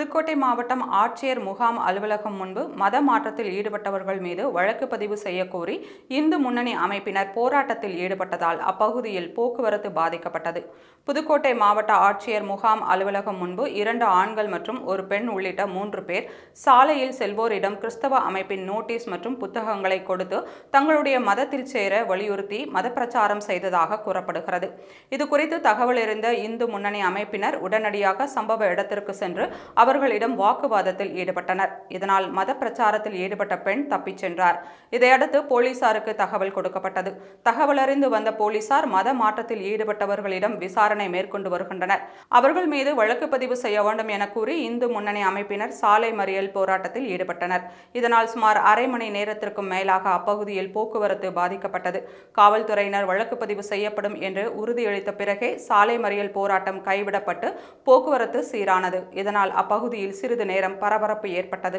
Pudukkottai மாவட்டம் ஆட்சியர் முகாம் அலுவலகம் முன்பு மத மாற்றத்தில் ஈடுபட்டவர்கள் மீது வழக்கு பதிவு செய்யக்கோரி இந்து முன்னணி அமைப்பினர் போராட்டத்தில் ஈடுபட்டதால் அப்பகுதியில் போக்குவரத்து பாதிக்கப்பட்டது. புதுக்கோட்டை மாவட்ட ஆட்சியர் முகாம் அலுவலகம் முன்பு இரண்டு ஆண்கள் மற்றும் ஒரு பெண் உள்ளிட்ட மூன்று பேர் சாலையில் செல்வோரிடம் கிறிஸ்தவ அமைப்பின் நோட்டீஸ் மற்றும் புத்தகங்களை கொடுத்து தங்களுடைய மதத்தில் சேர வலியுறுத்தி மத பிரச்சாரம் செய்ததாக கூறப்படுகிறது. இதுகுறித்து தகவல் அறிந்த இந்து முன்னணி அமைப்பினர் உடனடியாக சம்பவ இடத்திற்கு சென்று அவர் அவர்களிடம் வாக்குவாதத்தில் ஈடுபட்டனர். இதனால் மத பிரச்சாரத்தில் ஈடுபட்ட பெண் தப்பிச் சென்றார். இதையடுத்து போலீசாருக்கு தகவல் கொடுக்கப்பட்டது. தகவல் அறிந்து வந்த போலீசார் மத மாற்றத்தில் ஈடுபட்டவர்களிடம் விசாரணை மேற்கொண்டு வருகின்றனர். அவர்கள் மீது வழக்கு பதிவு செய்ய வேண்டும் என கூறி இந்து முன்னணி அமைப்பினர் சாலை மறியல் போராட்டத்தில் ஈடுபட்டனர். இதனால் சுமார் அரை மணி நேரத்திற்கும் மேலாக அப்பகுதியில் போக்குவரத்து பாதிக்கப்பட்டது. காவல்துறையினர் வழக்கு பதிவு செய்யப்படும் என்று உறுதியளித்த பிறகே சாலை மறியல் போராட்டம் கைவிடப்பட்டு போக்குவரத்து சீரானது. இதனால் அப்பகுதி அப்பகுதியில் சிறிது நேரம் பரபரப்பு ஏற்பட்டது.